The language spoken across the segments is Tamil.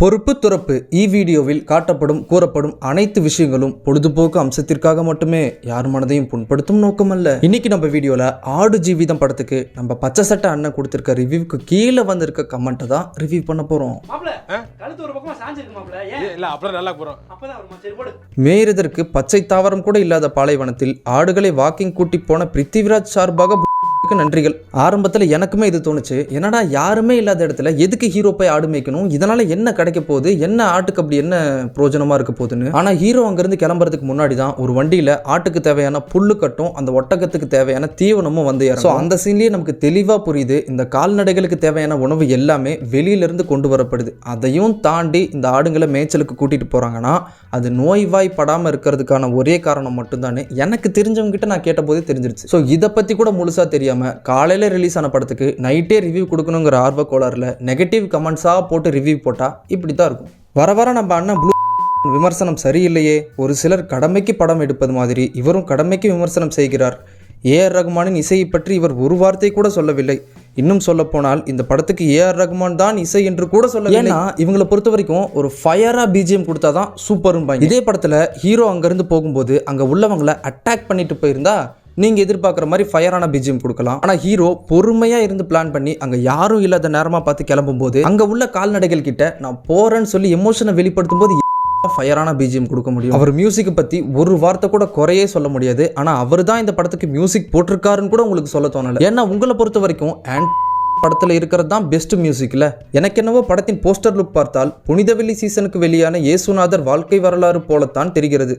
பொறுப்பு துறப்பு இ வீடியோவில் காட்டப்படும் கூறப்படும் அனைத்து விஷயங்களும் பொழுதுபோக்கு அம்சத்திற்காக மட்டுமே. யார் மனதையும் புண்படுத்தும் நோக்கமல்ல. இன்னைக்கு நம்ம வீடியோல ஆடு ஜீவிதம் படத்துக்கு நம்ம பச்சை சட்டை அண்ணன் கொடுத்திருக்க ரிவ்யூக்கு கீழே வந்திருக்க கமெண்ட்டை தான் ரிவ்யூ பண்ண போறோம். மாப்ள கழுத்து ஒரு பக்கமா சாஞ்சிருக்கு மாப்ள ஏ, ஏன்? இல்ல அப்புறம் நல்லா போறோம். அப்பதான் வருமா? சரி போடு. மேயறதற்கு பச்சை தாவரம் கூட இல்லாத பாலைவனத்தில் ஆடுகளை வாக்கிங் கூட்டி போன பிருத்திவிராஜ் சார்பாக மிக்க நன்றிகள். ஆரம்பத்தில் எனக்குமே இது தோணுச்சு. என்னடா யாருமே இல்லாத இடத்துல எதுக்கு ஹீரோ போய் ஆடு மேய்க்கணும்? இதனால என்ன கிடைக்க போகுது? என்ன ஆட்டுக்கு அப்படி என்ன பிரயோஜனமா இருக்க போகுதுன்னு? ஆனால் ஹீரோ அங்கேருந்து கிளம்புறதுக்கு முன்னாடி தான் ஒரு வண்டியில் ஆட்டுக்கு தேவையான புல்லு கட்டும் அந்த ஒட்டகத்துக்கு தேவையான தீவனமும் வந்து ஸோ அந்த சீன்லேயே நமக்கு தெளிவாக புரியுது. இந்த கால்நடைகளுக்கு தேவையான உணவு எல்லாமே வெளியிலேருந்து கொண்டு வரப்படுது. அதையும் தாண்டி இந்த ஆடுங்களை மேய்ச்சலுக்கு கூட்டிகிட்டு போகிறாங்கன்னா அது நோய்வாய்ப்படாமல் இருக்கிறதுக்கான ஒரே காரணம் மட்டும்தானே? எனக்கு தெரிஞ்சவங்ககிட்ட நான் கேட்டபோதே தெரிஞ்சிருச்சு. ஸோ இதை பற்றி கூட முழுசாக தெரியாது தெரியாம காலையில ரிலீஸ் ஆன படத்துக்கு நைட்டே ரிவ்யூ கொடுக்கணுங்கிற ஆர்வ கோளாறுல நெகட்டிவ் கமெண்ட்ஸாக போட்டு ரிவ்யூ போட்டா இப்படி தான் இருக்கும். வர வர நம்ம அண்ணன் ப்ளூ விமர்சனம் சரியில்லையே. ஒரு சிலர் கடமைக்கு படம் எடுப்பது மாதிரி இவரும் கடமைக்கு விமர்சனம் செய்கிறார். ஏஆர் ரகுமானின் இசையை பற்றி இவர் ஒரு வார்த்தை கூட சொல்லவில்லை. இன்னும் சொல்ல போனால் இந்த படத்துக்கு ஏஆர் ரகுமான் தான் இசை என்று கூட சொல்ல ஏன்னா இவங்களை பொறுத்த வரைக்கும் ஒரு ஃபயரா பிஜிஎம் கொடுத்தாதான் சூப்பரும்பாங்க இதே படத்துல ஹீரோ அங்கிருந்து போகும்போது அங்க உள்ளவங்களை அட்டாக் பண்ணிட்டு போயிருந்தா நீங்கள் எதிர்பார்க்குற மாதிரி ஃபயரான பிஜிஎம் கொடுக்கலாம். ஆனால் ஹீரோ பொறுமையாக இருந்து பிளான் பண்ணி அங்கே யாரும் இல்லாத நேரமாக பார்த்து கிளம்பும்போது அங்கே உள்ள கால்நடைகள் கிட்ட நான் போகிறேன்னு சொல்லி எமோஷனை வெளிப்படுத்தும் போது ஃபயரான பிஜிஎம் கொடுக்க முடியும். அவர் மியூசிக்கை பற்றி ஒரு வார்த்தை கூட குறையே சொல்ல முடியாது. ஆனால் அவர் தான் இந்த படத்துக்கு மியூசிக் போட்டிருக்காருன்னு கூட உங்களுக்கு சொல்ல தோணலை. ஏன்னா உங்களை பொறுத்த வரைக்கும் அண்ட் படத்தில் இருக்கிறது தான் பெஸ்ட் மியூசிக்கில் எனக்கு என்னவோ படத்தின் போஸ்டர் லுக் பார்த்தால் புனிதவெளி சீசனுக்கு வெளியான இயேசுநாதர் வாழ்க்கை வரலாறு போலத்தான் தெரிகிறது.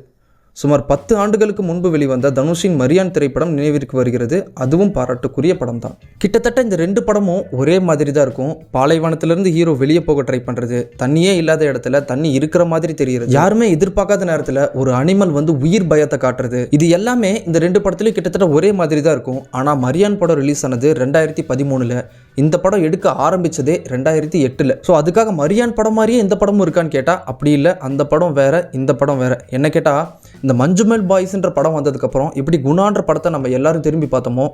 சுமார் பத்து ஆண்டுகளுக்கு முன்பு வெளிவந்த தனுஷின் மரியான் திரைப்படம் நினைவிற்கு வருகிறது. அதுவும் பாராட்டுக்குரிய படம் தான் கிட்டத்தட்ட இந்த ரெண்டு படமும் ஒரே மாதிரி தான் இருக்கும். பாலைவனத்திலிருந்து ஹீரோ வெளியே போக ட்ரை பண்ணுறது தண்ணியே இல்லாத இடத்துல தண்ணி இருக்கிற மாதிரி தெரிகிறது. யாருமே எதிர்பார்க்காத நேரத்தில் ஒரு அனிமல் வந்து உயிர் பயத்தை காட்டுறது. இது எல்லாமே இந்த ரெண்டு படத்துலையும் கிட்டத்தட்ட ஒரே மாதிரி தான் இருக்கும். ஆனால் மரியான் படம் ரிலீஸ் ஆனது ரெண்டாயிரத்தி பதிமூணில் இந்த படம் எடுக்க ஆரம்பித்ததே ரெண்டாயிரத்தி எட்டில். ஸோ அதுக்காக மரியான் படம் மாதிரியே இந்த படமும் இருக்கான்னு கேட்டால் அப்படி இல்லை. அந்த படம் வேறு இந்த படம் வேறு. என்ன கேட்டால் இந்த மஞ்சுமெல் பாய்ஸ்ன்ற படம் வந்ததுக்கப்புறம் எப்படி குணான்ற படத்தை நம்ம எல்லாரும் திரும்பி பார்த்தோமோ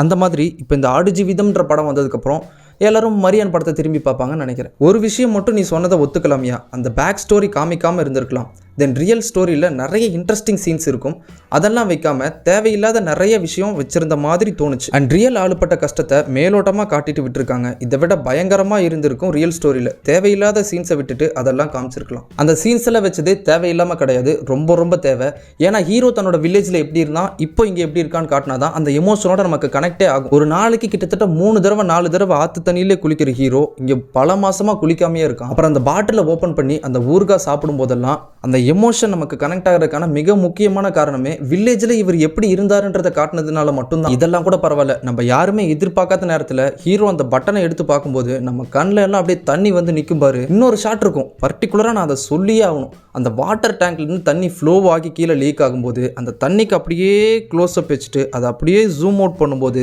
அந்த மாதிரி இப்போ இந்த ஆடு ஜீவிதம்ன்ற படம் வந்ததுக்கப்புறம் எல்லாரும் மரியான் படத்தை திரும்பி பார்ப்பாங்கன்னு நினைக்கிறேன். ஒரு விஷயம் மட்டும் நீ சொன்னதை ஒத்துக்கலாமியா. அந்த பேக் ஸ்டோரி காமிக்காமல் இருந்திருக்கலாம். தென் ரியல் ஸ்டோரியில் நிறைய இன்ட்ரெஸ்டிங் சீன்ஸ் இருக்கும். அதெல்லாம் வைக்காம தேவையில்லாத நிறைய விஷயம் வச்சிருந்த மாதிரி தோணுச்சு. அண்ட் ரியல் ஆளுப்பட்ட கஷ்டத்தை மேலோட்டமாக காட்டிட்டு விட்டுருக்காங்க. இதை விட பயங்கரமாக இருந்திருக்கும் ரியல் ஸ்டோரியில் தேவையில்லாத சீன்ஸை விட்டுட்டு அதெல்லாம் காமிச்சிருக்கலாம். அந்த சீன்ஸ் எல்லாம் வச்சது தேவையில்லாமல் கிடையாது. ரொம்ப ரொம்ப தேவை. ஏன்னா ஹீரோ தன்னோட வில்லேஜில் எப்படி இருந்தான் இப்போ இங்கே எப்படி இருக்கான்னு காட்டினா தான் அந்த எமோஷனோட நமக்கு கனெக்டே ஆகும். ஒரு நாளைக்கு கிட்டத்தட்ட மூணு தடவை நாலு தடவை ஆற்று தண்ணியிலே குளிக்கிற ஹீரோ இங்கே பல மாதமாக குளிக்காமையே இருக்கான். அப்புறம் அந்த பாட்டிலை ஓப்பன் பண்ணி அந்த ஊறுகாய் சாப்பிடும் போதெல்லாம் அந்த எமோஷன் நமக்கு கனெக்ட் ஆகிறதுக்கான மிக முக்கியமான காரணமே வில்லேஜில் இவர் எப்படி இருந்தாருன்றதை காட்டினதுனால மட்டும்தான். இதெல்லாம் கூட பரவாயில்ல. நம்ம யாருமே எதிர்பார்க்காத நேரத்தில் ஹீரோ அந்த பட்டனை எடுத்து பார்க்கும்போது நம்ம கண்ணில் எல்லாம் அப்படியே தண்ணி வந்து நிற்கும் பாரு. இன்னொரு ஷாட் இருக்கும். பர்டிகுலராக நான் அதை சொல்லியே ஆகணும். அந்த வாட்டர் டேங்க்லேருந்து தண்ணி ஃப்ளோ ஆகி கீழே லீக் ஆகும்போது அந்த தண்ணிக்கு அப்படியே க்ளோஸ் அப் வச்சுட்டு அதை அப்படியே ஜூம் அவுட் பண்ணும்போது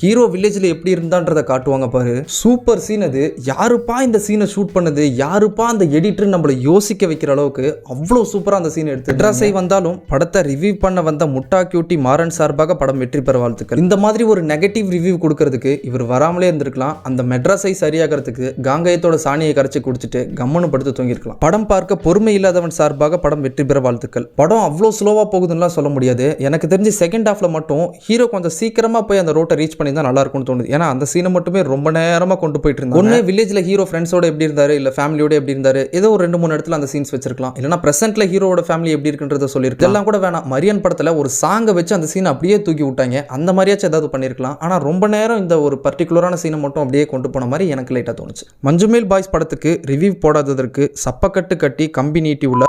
ஹீரோ வில்லேஜில் எப்படி இருந்தான்றதை காட்டுவாங்க பாரு. சூப்பர் சீன் அது. யாருப்பா இந்த சீனை ஷூட் பண்ணது? யாருப்பா அந்த எடிட்டர் நம்மளை யோசிக்க வைக்கிற அளவுக்கு அவ்வளோ சூப்பராக அந்த சீன் எடுத்து மெட்ராஸை வந்தாலும் படத்தை ரிவ்யூ பண்ண வந்த முட்டா கியூட்டி மாறன் சார்பாக படம் வெற்றி பெற வாழ்த்துக்கள். இந்த மாதிரி ஒரு நெகட்டிவ் ரிவ்யூ கொடுக்கறதுக்கு இவர் வராமலே இருந்திருக்கலாம். அந்த மெட்ராஸை சரியாகிறதுக்கு காங்கயத்தோட சாணியை கரைச்சி குடிச்சிட்டு கம்மனு படுத்து தூங்கியிருக்கலாம். படம் பார்க்க பொறுமை இல்லாதவன் சார்பாக படம் வெற்றி பெற வாழ்த்துக்கள். படம் அவ்வளோ ஸ்லோவாக போகுதுன்னுலாம் சொல்ல முடியாது. எனக்கு தெரிஞ்சு செகண்ட் ஹாஃபில் மட்டும் ஹீரோ கொஞ்சம் சீக்கிரமாக போய் அந்த ரோட்டை ரீச் பண்ணி தான் நல்லா இருக்கும்னு தோணுது. ஏன்னா அந்த சீனை மட்டுமே ரொம்ப நேரமாக கொண்டு போயிட்டு இருந்தாங்க ஒன்று வில்லேஜில் ஹீரோ ஃப்ரெண்ட்ஸோட எப்படி இருந்தார் இல்லை ஃபேமிலியோட எப்படி இருந்தார் ஏதோ ஒரு ரெண்டு மூணு இடத்துல அந்த சீன்ஸ் வச்சிருக்கலாம். இல்லைனா பிரசன்ட்ல ஹீரோட ஃபேமிலி எப்படி இருக்குன்றத சொல்லியிருக்கு எல்லாம் கூட வேணாம். மரியன் படத்தில் ஒரு சாங்கை வச்சு அந்த சீனை அப்படியே தூக்கி விட்டாங்க. அந்த மாதிரியாச்சும் ஏதாவது பண்ணியிருக்கலாம். ஆனால் ரொம்ப நேரம் இந்த ஒரு பர்டிகுலரான சீனை மட்டும் அப்படியே கொண்டு போன மாதிரி எனக்கு லைட்டாக தோணுச்சு. மஞ்சுமேல் பாய்ஸ் படத்துக்கு ரிவ்யூ போடாததற்கு சப்பக்கட்டு கட்டி கம்பி நீட்டி உள்ள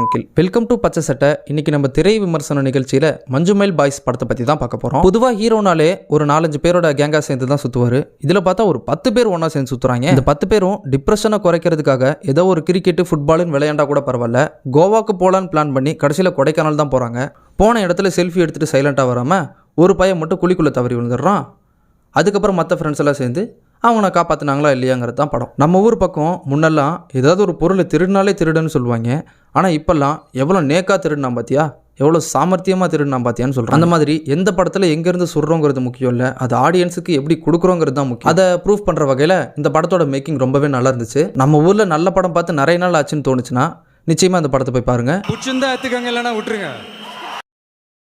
அங்கிள் வெல்கம் டு பச்சை சட்டை. இன்னைக்கு நம்ம திரை விமர்சன நிகழ்ச்சியில மஞ்சுமேல் பாய்ஸ் படத்தை பத்தி தான் பார்க்க போறோம். பொதுவாக ஹீரோனாலே ஒரு நாலஞ்சு பேரோட கேங்கா சேர்ந்து தான் சுத்துவாரு. இதுல பார்த்தா ஒரு பத்து பேர் ஒண்ணா சேர்ந்து சுத்துறாங்க. இந்த பத்து பேரும் டிப்ரெஷனை குறைக்கிறதுக்காக ஏதோ ஒரு கிரிக்கெட் ஃபுட்பாலுன்னு விளையாண்டா கூட பரவாயில்ல. கோவாக்கு போலான்னு பிளான் பண்ணி கடைசியில் கொடைக்கானல் தான் போறாங்க. போன இடத்துல செல்ஃபி எடுத்துட்டு சைலண்டா வராம ஒரு பையன் மட்டும் குழிக்குள்ள தவறி விழுந்துடுறான். அதுக்கப்புறம் மற்ற ஃப்ரெண்ட்ஸ் எல்லாம் சேர்ந்து அவனை காப்பாற்றினாங்களா இல்லையாங்கிறது தான் படம். நம்ம ஊர் பக்கம் முன்னெல்லாம் ஏதாவது ஒரு பொருளை திருடினாலே திருடுன்னு சொல்லுவாங்க. ஆனால் இப்போல்லாம் எவ்வளோ நேக்காக திருடினா பார்த்தியா எவ்வளோ சாமர்த்தியமாக திருடினா பார்த்தியான்னு சொல்கிறேன் அந்த மாதிரி எந்த படத்தில் எங்கேருந்து சொல்கிறோங்கிறது முக்கியம் இல்லை. அது ஆடியன்ஸுக்கு எப்படி கொடுக்குறோங்கிறது தான் முக்கியம். அதை ப்ரூஃப் பண்ணுற வகையில் இந்த படத்தோட மேக்கிங் ரொம்பவே நல்லா இருந்துச்சு. நம்ம ஊரில் நல்ல படம் பார்த்து நிறைய நாள் ஆச்சுன்னு தோணுச்சுன்னா நிச்சயமாக அந்த படத்தை போய் பாருங்கள் பிடிச்சிருந்தா எடுத்துக்கங்க இல்லைன்னா விட்டுருங்க.